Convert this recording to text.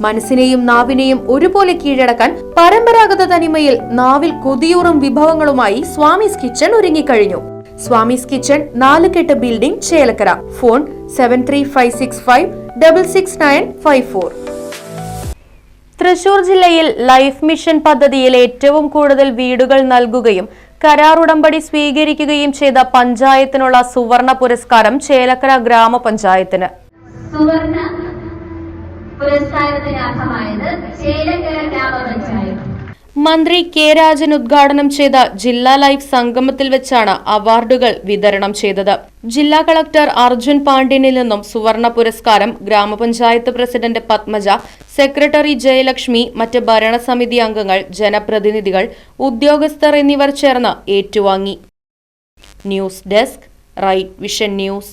മനസ്സിനെയും നാവിനെയും ഒരുപോലെ കീഴടക്കാൻ പരമ്പരാഗത തനിമയിൽ നാവിൽ കൊതിയൂറും വിഭവങ്ങളുമായി സ്വാമിസ് കിച്ചൺ ഒരുങ്ങിക്കഴിഞ്ഞു. Swami's kitchen Nalukettu building Chelakkara. Phone seven three five six five double six nine five four Thrissur ജില്ലയിൽ ലൈഫ് മിഷൻ പദ്ധതിയിൽ ഏറ്റവും കൂടുതൽ വീടുകൾ നൽകുകയും കരാർ ഉടമ്പടി സ്വീകരിക്കുകയും ചെയ്ത പഞ്ചായത്തിനുള്ള സുവർണ പുരസ്കാരം ചേലക്കര ഗ്രാമപഞ്ചായത്തിന്. സുവർണ മന്ത്രി കെ രാജൻ ഉദ്ഘാടനം ചെയ്ത ജില്ലാ ലൈഫ് സംഗമത്തിൽ വെച്ചാണ് അവാർഡുകൾ വിതരണം ചെയ്തത്. ജില്ലാ കളക്ടർ അർജുൻ പാണ്ഡ്യനിൽ നിന്നും സുവർണ പുരസ്കാരം ഗ്രാമപഞ്ചായത്ത് പ്രസിഡന്റ് പത്മജ സെക്രട്ടറി ജയലക്ഷ്മി മറ്റ് ഭരണസമിതി അംഗങ്ങൾ ജനപ്രതിനിധികൾ ഉദ്യോഗസ്ഥർ എന്നിവർ ചേർന്ന് ഏറ്റുവാങ്ങി. News desk right vision news.